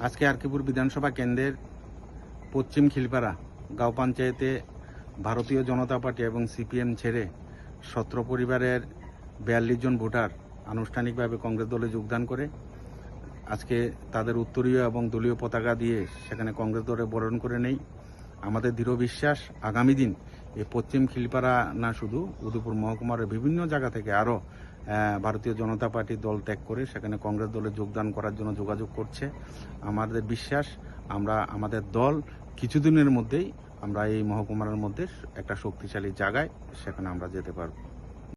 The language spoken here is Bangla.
আজকে আরকিপুর বিধানসভা কেন্দ্রের পশ্চিম খিলপাড়া গাঁও পঞ্চায়েতে ভারতীয় জনতা পার্টি এবং সিপিএম ছেড়ে সত্র পরিবারের বিয়াল্লিশ জন ভোটার আনুষ্ঠানিকভাবে কংগ্রেস দলে যোগদান করে আজকে তাদের উত্তরীয় এবং দলীয় পতাকা দিয়ে সেখানে কংগ্রেস দলে বরণ করে নেই। আমাদের দৃঢ় বিশ্বাস, আগামী দিন এই পশ্চিম খিলপাড়া না শুধু, উদয়পুর মহকুমার বিভিন্ন জায়গা থেকে আরও ভারতীয় জনতা পার্টি দল ত্যাগ করে সেখানে কংগ্রেস দলে যোগদান করার জন্য যোগাযোগ করছে। আমাদের বিশ্বাস, আমরা, আমাদের দল কিছুদিনের মধ্যেই আমরা এই মহকুমার মধ্যে একটা শক্তিশালী জায়গায় সেখানে আমরা যেতে পারব।